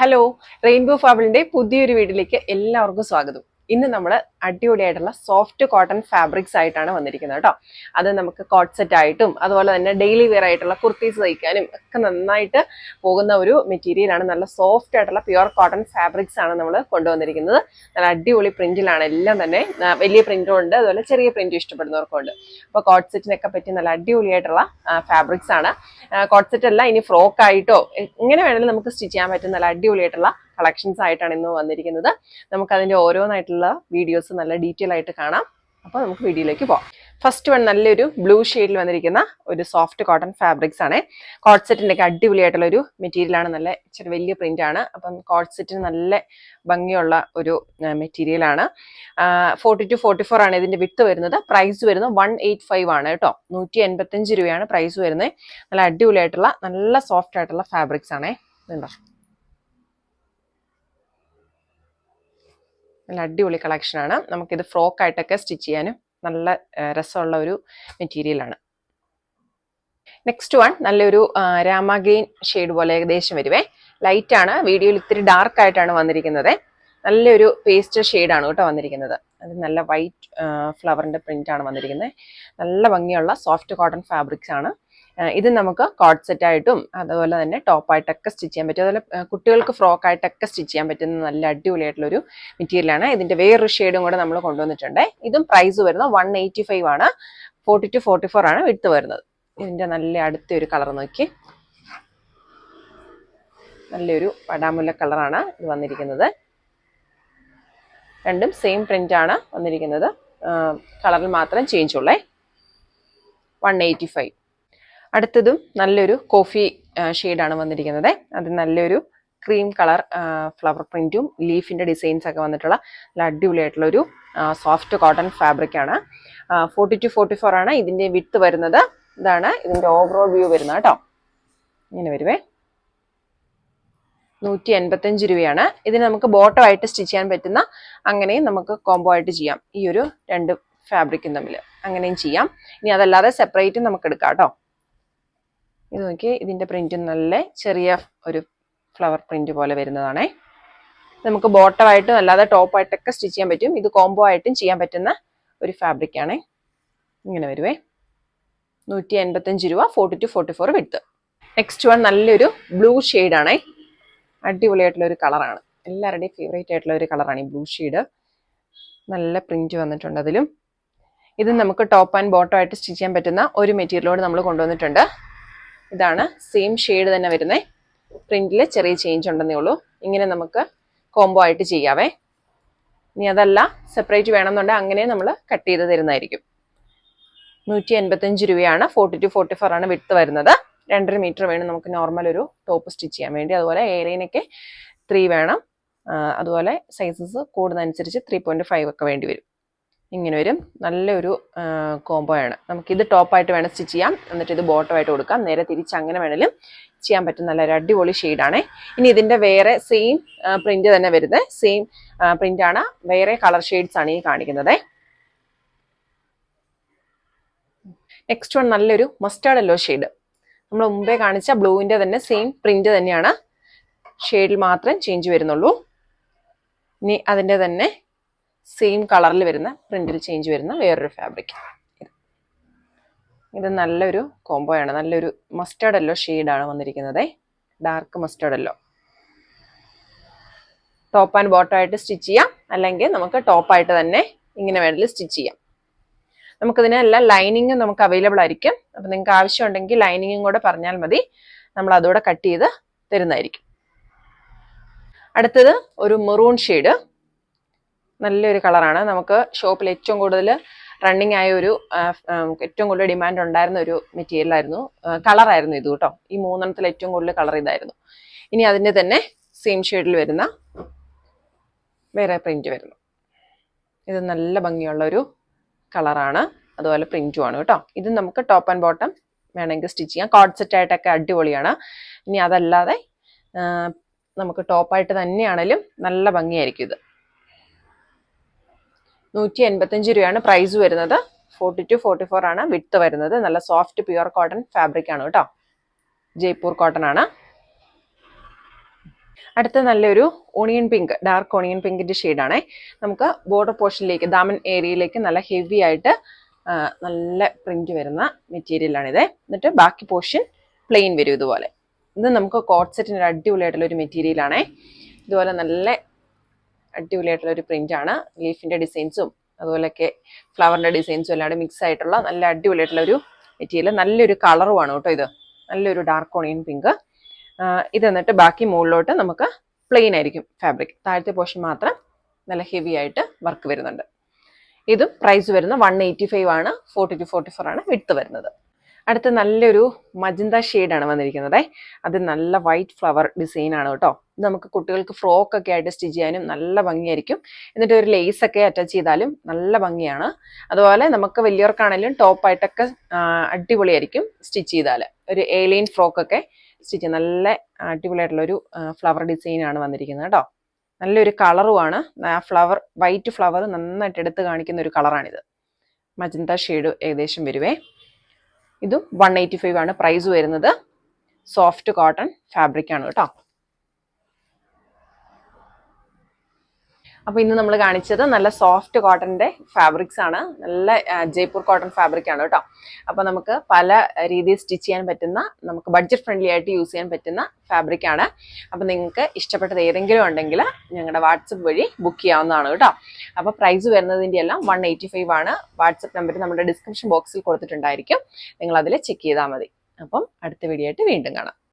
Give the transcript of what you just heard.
Hello rainbow ഫാബിളിന്റെ പുതിയൊരു വീട്ടിലേക്ക് എല്ലാവർക്കും സ്വാഗതം. ഇന്ന് നമ്മൾ അടിപൊളിയായിട്ടുള്ള സോഫ്റ്റ് കോട്ടൺ ഫാബ്രിക്സ് ആയിട്ടാണ് വന്നിരിക്കുന്നത് കേട്ടോ. അത് നമുക്ക് കോട്ട് സെറ്റ് ആയിട്ടും അതുപോലെ തന്നെ ഡെയിലി വെയർ ആയിട്ടുള്ള കുർത്തീസ് തയ്ക്കാനും ഒക്കെ നന്നായിട്ട് പോകുന്ന ഒരു മെറ്റീരിയലാണ് നല്ല സോഫ്റ്റ് ആയിട്ടുള്ള പ്യുവർ കോട്ടൺ ഫാബ്രിക്സ് ആണ് നമ്മൾ കൊണ്ടുവന്നിരിക്കുന്നത്. നല്ല അടിപൊളി പ്രിന്റിലാണ് എല്ലാം തന്നെ വലിയ പ്രിന്റും ഉണ്ട്. അതുപോലെ ചെറിയ പ്രിന്റും ഇഷ്ടപ്പെടുന്നവർക്കും ഉണ്ട്. അപ്പോൾ കോട്ട് സെറ്റിനൊക്കെ പറ്റി നല്ല അടിപൊളിയായിട്ടുള്ള ഫാബ്രിക്സ് ആണ്. കോട്ട് സെറ്റ് അല്ല ഇനി ഫ്രോക്കായിട്ടോ എങ്ങനെ വേണമെങ്കിലും നമുക്ക് സ്റ്റിച്ച് ചെയ്യാൻ പറ്റുന്ന നല്ല അടിപൊളിയായിട്ടുള്ള കളക്ഷൻസ് ആയിട്ടാണ് ഇന്ന് വന്നിരിക്കുന്നത്. നമുക്ക് അതിന്റെ ഓരോന്നായിട്ടുള്ള വീഡിയോസ് നല്ല ഡീറ്റെയിൽ ആയിട്ട് കാണാം. അപ്പോൾ നമുക്ക് വീഡിയോയിലേക്ക് പോകാം ഫസ്റ്റ് വൺ നല്ലൊരു ബ്ലൂ ഷെയ്ഡിൽ വന്നിരിക്കുന്ന ഒരു സോഫ്റ്റ് കോട്ടൺ ഫാബ്രിക്സ് ആണ്. കോട്ട് സെറ്റിന്റെ ഒക്കെ അടിപൊളിയായിട്ടുള്ള ഒരു മെറ്റീരിയൽ ആണ്. നല്ല ഇച്ചിരി വലിയ പ്രിന്റ് ആണ്. അപ്പം കോട്ട് സെറ്റിന് നല്ല ഭംഗിയുള്ള ഒരു മെറ്റീരിയൽ ആണ്. ഫോർട്ടി ടു ഫോർട്ടി ഫോർ ആണ് ഇതിന്റെ വിത്ത് വരുന്നത്. പ്രൈസ് വരുന്നത് വൺ എയ്റ്റ് ഫൈവ് ആണ് കേട്ടോ. നൂറ്റി എൺപത്തഞ്ച് രൂപയാണ് പ്രൈസ് വരുന്നത്. നല്ല അടിപൊളിയായിട്ടുള്ള നല്ല സോഫ്റ്റ് ആയിട്ടുള്ള ഫാബ്രിക്സ് ആണേ. ഇതുണ്ടോ? നല്ല അടിപൊളി കളക്ഷനാണ് നമുക്കിത് ഫ്രോക്കായിട്ടൊക്കെ സ്റ്റിച്ച് ചെയ്യാനും നല്ല രസമുള്ള ഒരു മെറ്റീരിയലാണ് നെക്സ്റ്റ് വൺ നല്ലൊരു രാമ ഗ്രീൻ ഷെയ്ഡ് പോലെ ഏകദേശം വരുവേ. ലൈറ്റ് ആണ്. വീഡിയോയിൽ ഇത്തിരി ഡാർക്ക് ആയിട്ടാണ് വന്നിരിക്കുന്നത്. നല്ലൊരു പേസ്റ്റ് ഷെയ്ഡാണ് കേട്ടോ വന്നിരിക്കുന്നത്. അത് നല്ല വൈറ്റ് ഫ്ലവറിന്റെ പ്രിന്റ് ആണ് വന്നിരിക്കുന്നത്. നല്ല ഭംഗിയുള്ള സോഫ്റ്റ് കോട്ടൺ ഫാബ്രിക്സ് ആണ്. ഇത് നമുക്ക് കോട്ട് സെറ്റ് ആയിട്ടും അതുപോലെ തന്നെ ടോപ്പായിട്ടൊക്കെ സ്റ്റിച്ച് ചെയ്യാൻ പറ്റും. അതുപോലെ കുട്ടികൾക്ക് ഫ്രോക്ക് ആയിട്ടൊക്കെ സ്റ്റിച്ച് ചെയ്യാൻ പറ്റുന്ന നല്ല അടിപൊളിയായിട്ടുള്ളൊരു മെറ്റീരിയലാണ് ഇതിന്റെ വേറൊരു ഷെയ്ഡും കൂടെ നമ്മൾ കൊണ്ടുവന്നിട്ടുണ്ട്. ഇതും പ്രൈസ് വരുന്നത് വൺ എയ്റ്റി ഫൈവ് ആണ്. ഫോർട്ടി ടു ഫോർട്ടി ഫോർ ആണ് വിടുത്ത് വരുന്നത്. ഇതിന്റെ നല്ല അടുത്ത ഒരു കളർ നോക്കി. നല്ലൊരു പടാമുല്ല കളറാണ് ഇത് വന്നിരിക്കുന്നത്. രണ്ടും സെയിം പ്രിന്റ് ആണ് വന്നിരിക്കുന്നത്. കളറിൽ മാത്രം ചേഞ്ച് ഉള്ളേ. വൺ എയ്റ്റി ഫൈവ് അടുത്തതും നല്ലൊരു കോഫി ഷെയ്ഡാണ് വന്നിരിക്കുന്നത്. അത് നല്ലൊരു ക്രീം കളർ ഫ്ലവർ പ്രിന്റും ലീഫിന്റെ ഡിസൈൻസ് ഒക്കെ വന്നിട്ടുള്ള നല്ല അടിപൊളിയായിട്ടുള്ള ഒരു സോഫ്റ്റ് കോട്ടൺ ഫാബ്രിക് ആണ്. ഫോർട്ടി ടു ഫോർട്ടി ഫോർ ആണ് ഇതിന്റെ വിത്ത് വരുന്നത്. ഇതാണ് ഇതിന്റെ ഓവറോൾ വ്യൂ വരുന്നത് കേട്ടോ. ഇങ്ങനെ വരുവേ. നൂറ്റി എൺപത്തഞ്ച് രൂപയാണ്. ഇതിന് നമുക്ക് ബോട്ടം ആയിട്ട് സ്റ്റിച്ച് ചെയ്യാൻ പറ്റുന്ന അങ്ങനെയും നമുക്ക് കോംബോ ആയിട്ട് ചെയ്യാം. ഈ ഒരു രണ്ട് ഫാബ്രിക്കും തമ്മിൽ അങ്ങനെയും ചെയ്യാം. ഇനി അതല്ലാതെ സെപ്പറേറ്റും നമുക്ക് എടുക്കാം കേട്ടോ. ഇത് നോക്കി ഇതിന്റെ പ്രിന്റ് നല്ല ചെറിയ ഒരു ഫ്ലവർ പ്രിന്റ് പോലെ വരുന്നതാണേ. നമുക്ക് ബോട്ടമായിട്ടും അല്ലാതെ ടോപ്പായിട്ടൊക്കെ സ്റ്റിച്ച് ചെയ്യാൻ പറ്റും. ഇത് കോംബോ ആയിട്ടും ചെയ്യാൻ പറ്റുന്ന ഒരു ഫാബ്രിക് ആണേ. ഇങ്ങനെ വരുവേ. നൂറ്റി എൺപത്തഞ്ച് രൂപ ഫോർട്ടി ടു ഫോർട്ടി ഫോർ വിട്ട് നെക്സ്റ്റ് വൺ നല്ലൊരു ബ്ലൂ ആണേ. അടിപൊളിയായിട്ടുള്ള ഒരു കളറാണ് എല്ലാവരുടെയും ഫേവറേറ്റ് ആയിട്ടുള്ള ഒരു കളറാണ് ഈ ബ്ലൂ ഷെയ്ഡ് നല്ല പ്രിന്റ് വന്നിട്ടുണ്ട് അതിലും. ഇത് നമുക്ക് ടോപ്പ് ആൻഡ് ബോട്ടം ആയിട്ട് സ്റ്റിച്ച് ചെയ്യാൻ പറ്റുന്ന ഒരു മെറ്റീരിയലോട് നമ്മൾ കൊണ്ടുവന്നിട്ടുണ്ട്. ഇതാണ് സെയിം ഷെയ്ഡ് തന്നെ വരുന്നത് പ്രിന്റിൽ ചെറിയ ചേഞ്ച് ഉണ്ടെന്നേ ഉള്ളൂ. ഇങ്ങനെ നമുക്ക് കോംബോ ആയിട്ട് ചെയ്യാവേ. ഇനി അതല്ല സെപ്പറേറ്റ് വേണമെന്നുണ്ടെങ്കിൽ അങ്ങനെ നമ്മൾ കട്ട് ചെയ്ത് തരുന്നതായിരിക്കും. നൂറ്റി എൺപത്തഞ്ച് രൂപയാണ്. ഫോർട്ടി ടു ഫോർട്ടി ഫോർ ആണ് വിട്ട് വരുന്നത്. രണ്ടര മീറ്റർ വേണം നമുക്ക് നോർമൽ ഒരു ടോപ്പ് സ്റ്റിച്ച് ചെയ്യാൻ വേണ്ടി. അതുപോലെ ഏരിയനൊക്കെ ത്രീ വേണം. അതുപോലെ സൈസസ് കൂടുന്നതനുസരിച്ച് ത്രീ പോയിന്റ് ഫൈവ് ഒക്കെ വേണ്ടി വരും. ഇങ്ങനെ വരും. നല്ലൊരു കോംബോ ആണ്. നമുക്കിത് ടോപ്പായിട്ട് വേണം സ്റ്റിച്ച് ചെയ്യാം എന്നിട്ട് ഇത് ബോട്ടമായിട്ട് കൊടുക്കാം. നേരെ തിരിച്ച് അങ്ങനെ വേണേലും ചെയ്യാൻ പറ്റുന്ന നല്ലൊരു അടിപൊളി ഷെയ്ഡാണേ ഇനി ഇതിന്റെ വേറെ സെയിം പ്രിന്റ് തന്നെ വരുന്നത് സെയിം പ്രിന്റ് ആണ്. വേറെ കളർ ഷെയ്ഡ്സ് ആണ് ഈ കാണിക്കുന്നത്. നെക്സ്റ്റ് വൺ നല്ലൊരു മസ്റ്റാർഡ് യെല്ലോ ഷെയ്ഡ് നമ്മൾ മുമ്പേ കാണിച്ച ബ്ലൂവിന്റെ തന്നെ സെയിം പ്രിന്റ് തന്നെയാണ്. ഷെയ്ഡിൽ മാത്രം ചേഞ്ച് വരുന്നുള്ളൂ. ഇനി അതിന്റെ തന്നെ സെയിം കളറിൽ വരുന്ന പ്രിന്റിൽ ചേഞ്ച് വരുന്ന വേറൊരു ഫാബ്രിക് ഇത് നല്ലൊരു കോംബോ ആണ്. നല്ലൊരു മസ്റ്റേർഡ് യെല്ലോ ഷെയ്ഡാണ് വന്നിരിക്കുന്നത്. Dark mustard yellow top and bottom ആയിട്ട് സ്റ്റിച്ച് ചെയ്യാം. അല്ലെങ്കിൽ നമുക്ക് ടോപ്പായിട്ട് തന്നെ ഇങ്ങനെ വേണമെങ്കിൽ സ്റ്റിച്ച് ചെയ്യാം. നമുക്കിതിനെല്ലാം ലൈനിങ്ങും നമുക്ക് അവൈലബിൾ ആയിരിക്കും. അപ്പം നിങ്ങൾക്ക് ആവശ്യമുണ്ടെങ്കിൽ ലൈനിങ്ങും കൂടെ പറഞ്ഞാൽ മതി. നമ്മൾ അതുകൂടെ കട്ട് ചെയ്ത് തരുന്നതായിരിക്കും. അടുത്തത് ഒരു മെറൂൺ ഷെയ്ഡ് നല്ലൊരു കളറാണ്. നമുക്ക് ഷോപ്പിൽ ഏറ്റവും കൂടുതൽ റണ്ണിങ് ആയ ഒരു ഏറ്റവും കൂടുതൽ ഡിമാൻഡ് ഉണ്ടായിരുന്ന ഒരു മെറ്റീരിയൽ ആയിരുന്നു. കളറായിരുന്നു ഇത് കേട്ടോ. ഈ മൂന്നെണ്ണത്തിൽ ഏറ്റവും കൂടുതൽ കളർ ഇതായിരുന്നു. ഇനി അതിന്റെ തന്നെ സെയിം ഷെയ്ഡിൽ വരുന്ന വേറെ പ്രിന്റ് വരുന്നു. ഇത് നല്ല ഭംഗിയുള്ള ഒരു കളറാണ് അതുപോലെ പ്രിന്റും ആണ് കേട്ടോ. ഇത് നമുക്ക് ടോപ്പ് ആൻഡ് ബോട്ടം വേണമെങ്കിൽ സ്റ്റിച്ച് ചെയ്യാം. കോഡ് സെറ്റ് ആയിട്ടൊക്കെ അടിപൊളിയാണ്. ഇനി അതല്ലാതെ നമുക്ക് ടോപ്പായിട്ട് തന്നെയാണെങ്കിലും നല്ല ഭംഗിയായിരിക്കും ഇത്. നൂറ്റി എൺപത്തഞ്ച് രൂപയാണ് പ്രൈസ് വരുന്നത്. ഫോർട്ടി ടു ഫോർട്ടി ഫോർ ആണ് വിത്ത് വരുന്നത്. നല്ല സോഫ്റ്റ് പ്യുവർ കോട്ടൺ ഫാബ്രിക് ആണ് കേട്ടോ. ജയ്പൂർ കോട്ടൺ ആണ്. അടുത്ത നല്ലൊരു ഓണിയൻ പിങ്ക് ഡാർക്ക് ഓണിയൻ പിങ്കിന്റെ ഷെയ്ഡാണേ നമുക്ക് ബോർഡർ പോർഷനിലേക്ക് ദാമൻ ഏരിയയിലേക്ക് നല്ല ഹെവി ആയിട്ട് നല്ല പ്രിന്റ് വരുന്ന മെറ്റീരിയലാണിത് എന്നിട്ട് ബാക്കി പോർഷൻ പ്ലെയിൻ വരും ഇതുപോലെ. ഇത് നമുക്ക് കോട്ട് സെറ്റിന് അടിപൊളിയായിട്ടുള്ള ഒരു മെറ്റീരിയലാണേ ഇതുപോലെ നല്ല അടിപൊളിയായിട്ടുള്ള ഒരു ആണ്. ലീഫിന്റെ ഡിസൈൻസും അതുപോലെയൊക്കെ ഫ്ലവറിന്റെ ഡിസൈൻസും എല്ലാം മിക്സ് ആയിട്ടുള്ള നല്ല അടിപൊളിയായിട്ടുള്ള ഒരു മെറ്റീരിയൽ നല്ലൊരു കളറുമാണ് കേട്ടോ ഇത്. നല്ലൊരു ഡാർക്ക് ഓണിയൻ പിങ്ക് ഇത് എന്നിട്ട് ബാക്കി മുകളിലോട്ട് നമുക്ക് പ്ലെയിൻ ആയിരിക്കും ഫാബ്രിക് താഴത്തെ പോർഷൻ മാത്രം നല്ല ഹെവി ആയിട്ട് വർക്ക് വരുന്നുണ്ട്. ഇതും പ്രൈസ് വരുന്ന വൺ എയ്റ്റി ഫൈവ് ആണ് ഫോർട്ടി ടു ഫോർട്ടി ഫോർ ആണ് വിട്ട് വരുന്നത്. അടുത്ത നല്ലൊരു മജന്ത ആണ് വന്നിരിക്കുന്നത്. അത് നല്ല വൈറ്റ് ഫ്ലവർ ഡിസൈൻ ആണ് കേട്ടോ. നമുക്ക് കുട്ടികൾക്ക് ഫ്രോക്ക് ഒക്കെ ആയിട്ട് സ്റ്റിച്ച് ചെയ്യാനും നല്ല ഭംഗിയായിരിക്കും. എന്നിട്ട് ഒരു ലേസ് ഒക്കെ അറ്റാച്ച് ചെയ്താലും നല്ല ഭംഗിയാണ്. അതുപോലെ നമുക്ക് വലിയവർക്കാണെങ്കിലും ടോപ്പായിട്ടൊക്കെ അടിപൊളിയായിരിക്കും സ്റ്റിച്ച് ചെയ്താൽ ഒരു ഏലിയൻ ഫ്രോക്ക് ഒക്കെ സ്റ്റിച്ച് നല്ല അടിപൊളിയായിട്ടുള്ള ഒരു ഫ്ലവർ ഡിസൈനാണ് വന്നിരിക്കുന്നത് കേട്ടോ. നല്ലൊരു കളറുമാണ് ഫ്ലവർ വൈറ്റ് ഫ്ലവർ നന്നായിട്ട് എടുത്ത് കാണിക്കുന്ന ഒരു കളറാണിത് മജന്ത ഷെയ്ഡ് ഏകദേശം വരുവേ. ഇതും വൺ എയ്റ്റി ഫൈവ് ആണ് പ്രൈസ് വരുന്നത്. സോഫ്റ്റ് കോട്ടൺ ഫാബ്രിക് ആണ് കേട്ടോ. അപ്പൊ ഇന്ന് നമ്മൾ കാണിച്ചത് നല്ല സോഫ്റ്റ് കോട്ടന്റെ ഫാബ്രിക്സ് ആണ്. നല്ല ജയ്പൂർ കോട്ടൺ ഫാബ്രിക് ആണ് കേട്ടോ. അപ്പോൾ നമുക്ക് പല രീതിയിൽ സ്റ്റിച്ച് ചെയ്യാൻ പറ്റുന്ന നമുക്ക് ബഡ്ജറ്റ് ഫ്രണ്ട്ലി ആയിട്ട് യൂസ് ചെയ്യാൻ പറ്റുന്ന ഫാബ്രിക് ആണ്. അപ്പോൾ നിങ്ങൾക്ക് ഇഷ്ടപ്പെട്ടത് ഏതെങ്കിലും ഉണ്ടെങ്കിൽ ഞങ്ങളുടെ വാട്സപ്പ് വഴി ബുക്ക് ചെയ്യാവുന്നതാണ് കേട്ടോ. അപ്പോൾ പ്രൈസ് വരുന്നതിന്റെ എല്ലാം വൺ എയ്റ്റി ഫൈവ് ആണ് വാട്സപ്പ് നമ്പർ നമ്മുടെ ഡിസ്ക്രിപ്ഷൻ ബോക്സിൽ കൊടുത്തിട്ടുണ്ടായിരിക്കും. നിങ്ങൾ അതിൽ ചെക്ക് ചെയ്താൽ മതി. അപ്പം അടുത്ത വീഡിയോ ആയിട്ട് വീണ്ടും കാണാം.